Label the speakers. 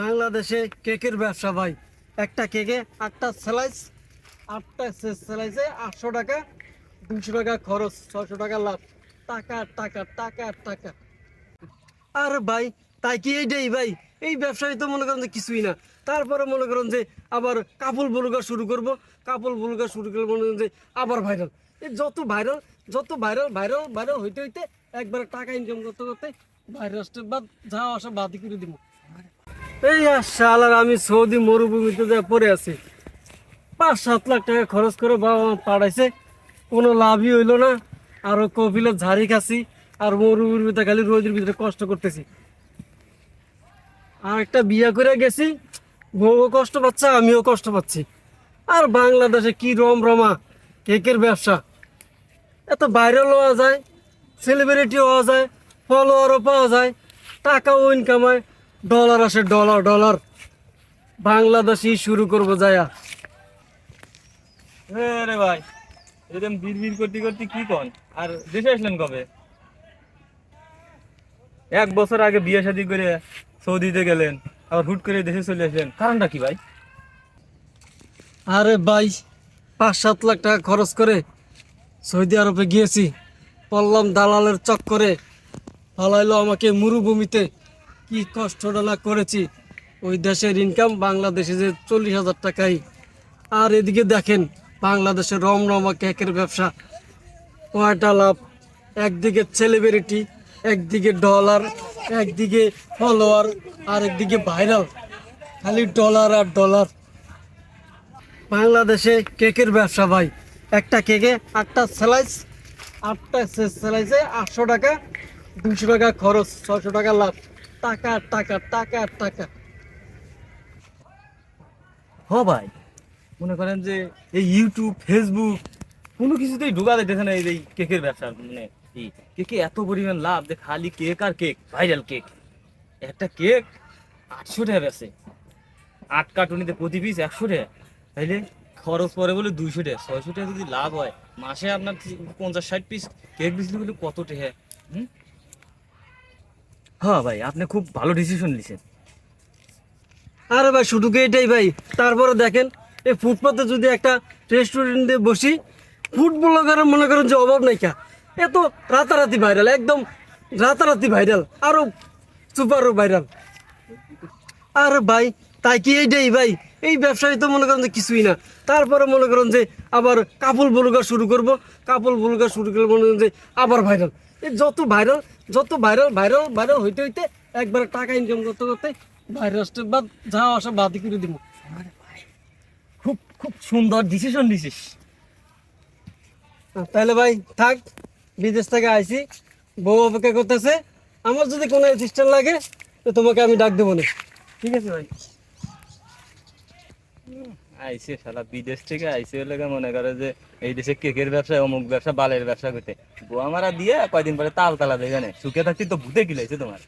Speaker 1: বাংলাদেশে কেকের ব্যবসা ভাই। একটা কেকে আটটা স্যালাইস আটটা স্যালাইসে আটশো টাকা দুশো টাকা খরচ ছশো টাকা লাভ। টাকা টাকা টাকা টাকা। আর ভাই, তাই কি এইটাই ভাই? এই ব্যবসায় তো মনে করেন যে কিছুই না। তারপরে মনে করেন যে আবার কাপড় বলুকা শুরু করব। কাপড় বলুকা শুরু করলে মনে করেন যে আবার ভাইরাল এই যত ভাইরাল যত ভাইরাল ভাইরাল ভাইরাল হইতে হইতে একবার টাকা ইনকাম করতে করতে ভাইরাল বাদ যাওয়া আসা বাদি করে দিব। এই শালার, আমি সৌদি মরুভূমিতে যা পড়ে আছি। পাঁচ সাত লাখ টাকা খরচ করে বাবা মা পাঠাইছে, কোনো লাভই হইল না। আরও কপিলের ঝাড়ি খাচ্ছি, আর মরুভূমিতে খালি রোদের ভিতরে কষ্ট করতেছি। আর একটা বিয়া করে গেছি, বউও কষ্ট পাচ্ছে, আমিও কষ্ট পাচ্ছি। আর বাংলাদেশে কি রম রমা, কেকের ব্যবসা। এত ভাইরাল হওয়া যায় সেলিব্রিটি হওয়া যায় ফলোয়ারও পাওয়া যায়, টাকাও ইনকাম হয়। ডলার আসে ডলার ডলার। বাংলাদেশই শুরু করব যায়া।
Speaker 2: রে ভাই এরকম বীর করতে করতে কি কন? আর দেশে আসলেন কবে? এক বছর আগে বিয়ে শাদী করে সৌদিতে গেলেন আবার হুট করে দেশে চলে আসলেন। কারণটা কি ভাই?
Speaker 1: আরে ভাই পাঁচ সাত লাখ টাকা খরচ করে সৌদি আরবে গিয়েছি পড়লাম দালালের চক্করে। ফালাইলো আমাকে মরুভূমিতে। কি কষ্টটা না করেছি। ওই দেশের ইনকাম বাংলাদেশে যে চল্লিশ হাজার টাকাই। আর এদিকে দেখেন বাংলাদেশের রমরমা কেকের ব্যবসা। কয়টা লাভ? একদিকে সেলিব্রিটি একদিকে ডলার একদিকে ফলোয়ার আর একদিকে ভাইরাল খালি ডলার আর ডলার বাংলাদেশে কেকের ব্যবসা ভাই। একটা কেকে আটটা স্যালাইস আটটা স্যালাইসে আটশো টাকা দুশো টাকা খরচ ছশো টাকা লাভ। টাকা টাকা টাকা টাকা।
Speaker 2: হ ভাই, মনে করেন যে এই ইউটিউব ফেসবুক কোনো কিছুতেই ঢুকা দিতেছে না এই কেকের ব্যবসা মানে কেকে এত পরিমাণ লাভ, যে খালি কেক আর কেক ভাইরাল কেক। একটা কেক আটশো টাকা বেছে আট কার্টুনিতে প্রতি পিস একশো টাকা। তাইলে খরচ পরে বলে দুইশো টাকা। ছয়শো টাকা যদি লাভ হয়, মাসে আপনার পঞ্চাশ ষাট পিস কেক বিক্রি করলে কত টাকা? হুম? হ্যাঁ ভাই, আপনি খুব ভালো ডিসিশন নিয়েছেন
Speaker 1: আরে ভাই, শুধু এটাই ভাই? তারপরে দেখেন, এই ফুটপাতে যদি একটা রেস্টুরেন্টে বসি ফুড ব্লগারের মনে করেন যে অভাব নাই কা। এত রাতারাতি ভাইরাল একদম রাতারাতি ভাইরাল আরও সুপারও ভাইরাল আরে ভাই, তাই কি এইটাই ভাই? এই ব্যবসায় তো মনে করেন যে কিছুই না। তারপরে মনে করেন যে আবার কাপড় বলুকা শুরু করব কাপড় বলুকা শুরু করলে মনে করেন যে আবার ভাইরাল এই যত ভাইরাল যত ভাইরাল ভাইরাল ভাইরাল হইতে হইতে একবার টাকা ইনকাম করতে করতে ভাইরাসটা বাদ যা আসা বাদি করে দিব
Speaker 2: খুব খুব সুন্দর ডিসিশন নিছিস।
Speaker 1: তাহলে ভাই থাক বিদেশ থেকে আইছি বউ অপেক্ষা করতেছে। আমার যদি কোনো অ্যাসিস্ট্যান্ট লাগে তো তোমাকে আমি ডাক দেবো না। ঠিক আছে ভাই?
Speaker 2: আইসে শালা, বিদেশ থেকে আইসে হলে মনে করে যে এই দেশে কেকের ব্যবসা, অমুক ব্যবসা, বালের ব্যবসা করতে। গোয়া মারা দিয়ে কয়দিন পরে তাল তালা দেখে সুখে থাকছি তো ভূতে গিলাইছে তোমার।